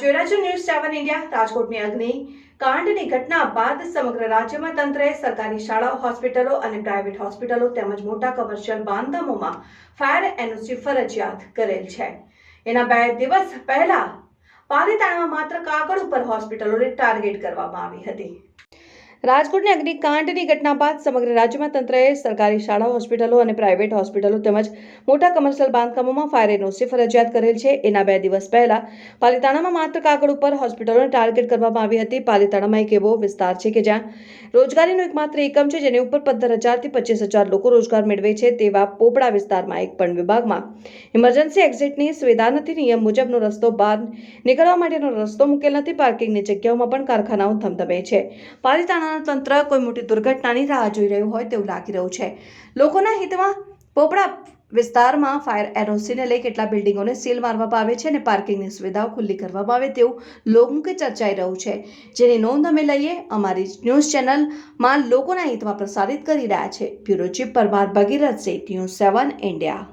રહ્યા છો news seven India રાજકોટની અગ્નિ કાંડની ઘટના બાદ સમગ્ર રાજ્યમાં તંત્રએ સરકારી શાળાઓ, હોસ્પિટલો અને પ્રાઇવેટ હોસ્પિટલો તેમજ મોટા કમર્શિયલ બાંધકામોમાં ફાયર એનઓસી ફરજિયાત કરેલ છે. એના બે દિવસ પહેલા પાલીતાણામાં માત્ર કાગળ ઉપર હોસ્પિટલોને ટાર્ગેટ કરવામાં આવી હતી. રાજકોટની અગ્નિકાંડની ઘટના બાદ સમગ્ર રાજ્યમાં તંત્રએ સરકારી શાળાઓ, હોસ્પિટલો અને પ્રાઇવેટ હોસ્પિટલો તેમજ મોટા કમર્શિયલ બાંધકામોમાં ફાયર એનઓસી ફરજિયાત કરેલ છે. એના બે દિવસ પહેલા પાલિતાણામાં માત્ર કાગળ ઉપર હોસ્પિટલોને ટાર્ગેટ કરવામાં આવી હતી. પાલિતાણામાં એક એવો વિસ્તાર છે કે જ્યાં રોજગારીનો એકમાત્ર એકમ છે, જેની ઉપર પંદર હજારથી પચીસ હજાર લોકો રોજગાર મેળવે છે તેવા પોપડા વિસ્તારમાં એક પણ વિભાગમાં. ઇમરજન્સી એક્ઝિટની સુવિધા નથી. નિયમ મુજબનો રસ્તો બહાર નીકળવા માટેનો રસ્તો મૂકેલ નથી. પાર્કિંગની જગ્યાઓમાં પણ કારખાનાઓ ધમધમે છે. પોતાનું તંત્ર કોઈ મોટી દુર્ઘટનાની રાહ જોઈ રહ્યું હોય તેવું લાગી રહ્યું છે. લોકોના હિતમાં પોપડા વિસ્તારમાં ફાયર એનઓસીને લઈ કેટલા બિલ્ડિંગોને સીલ મારવામાં આવે છે અને પાર્કિંગની સુવિધાઓ ખુલ્લી કરવામાં આવે તેવું લોકમુખે ચર્ચાઈ રહ્યું છે. જેની નોંધ અમે લઈએ, અમારી ન્યૂઝ ચેનલમાં લોકોના હિતમાં પ્રસારિત કરી રહ્યા છે. Bureau chief Parmar Bhagirath Seth news seven, India.